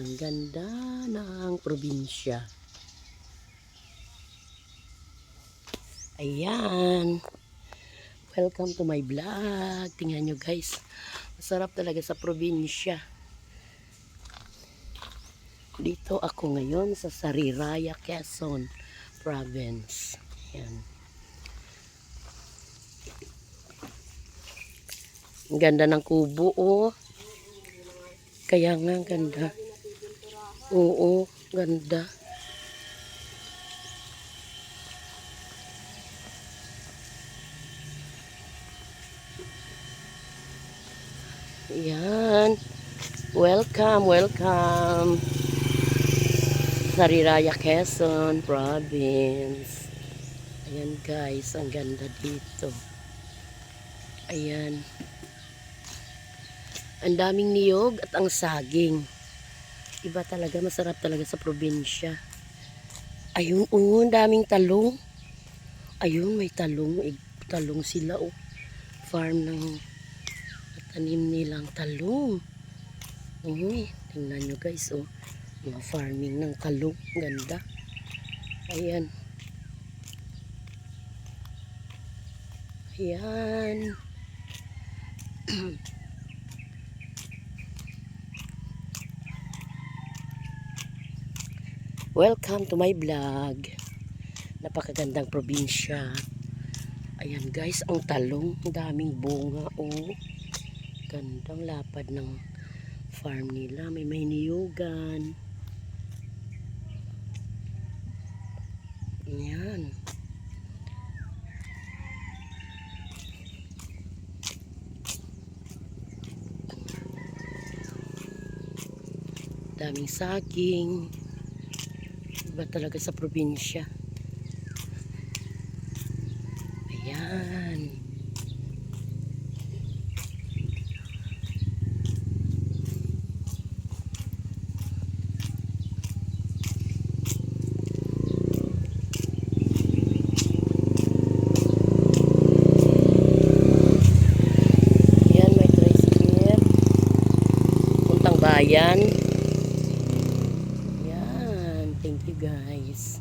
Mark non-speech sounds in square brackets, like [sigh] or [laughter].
Ang ganda ng probinsya. Ayan. Welcome to my vlog. Tingnan nyo guys. Masarap talaga sa probinsya. Dito ako ngayon sa Sariraya, Quezon Province. Ayan. Ang ganda ng kubo, oh. Kaya nga, ang ganda. Oo, ganda. Yan. Welcome, welcome. Sariraya, Quezon Province. Ayan guys, ang ganda dito. Ayan. Ang daming niyog at ang saging. Iba talaga, masarap talaga sa probinsya. Ayun, oh, daming talong. Ayun, may talong. Eh, talong sila, oh. Farm ng tanim nilang talong. Uy, tingnan nyo guys, oh. Mga farming ng talong. Ganda. Ayan. Ayan. [clears throat] Welcome to my vlog. Napakagandang probinsya. Ayan guys, ang talong, ang daming bunga oh. Gandang lapad ng farm nila. May may niyugan. Ayan. Daming saging. Iba talaga sa probinsya. Ayan. Ayan, may tricycle. Puntang bayan. Thank you guys.